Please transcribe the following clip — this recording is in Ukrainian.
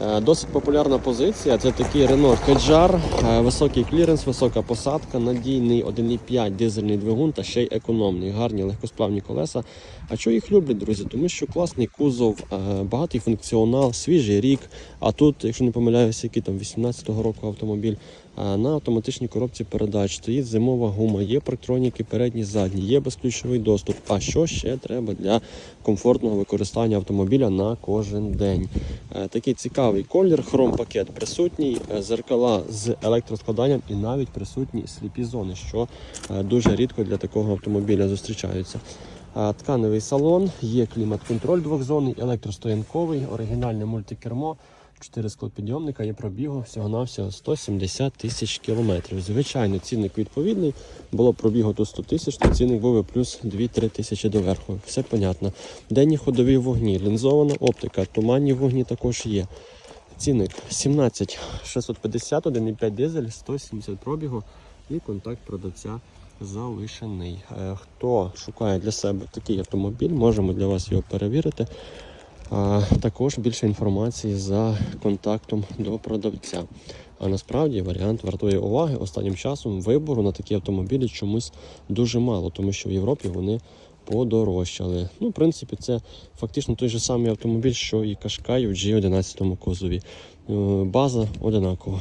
Е, Досить популярна позиція. Це такий Renault Kadjar, е, високий кліренс, висока посадка, надійний 1,5 дизельний двигун та ще й економний. Гарні легкосплавні колеса. А що їх люблять, друзі? Тому що класний кузов, е, багатий функціонал, свіжий рік. А тут, якщо не помиляюся, який там 18-го року автомобіль, на автоматичній коробці передач стоїть зимова гума, є парктроніки передні, задні, є безключовий доступ. А що ще треба для комфортного використання автомобіля на кожен день? Такий цікавий колір, хром-пакет присутній, е, зеркала з електроскладанням і навіть присутні сліпі зони, що е, дуже рідко для такого автомобіля зустрічаються. Тканевий салон, є клімат-контроль двохзонний, електростоянковий, оригінальне мультикермо, 4 склопідйомника, є пробігу всього-навсього 170 тисяч кілометрів. Звичайно, цінник відповідний. Було пробігу тут 100 тисяч, то цінник був плюс 2-3 тисячі доверху. Все понятно. Денні ходові вогні, лінзована оптика, туманні вогні також є. Цінник 17 650, 1,5 дизель, 170 пробігу і контакт продавця залишений. Е, Хто шукає для себе такий автомобіль, можемо для вас його перевірити. Також більше інформації за контактом до продавця. А насправді варіант вартує уваги. Останнім часом вибору на такі автомобілі чомусь дуже мало, тому що в Європі вони подорожчали. Ну, в принципі, це фактично той же самий автомобіль, що і Кашкай в G11 кузові. Е, База одинакова.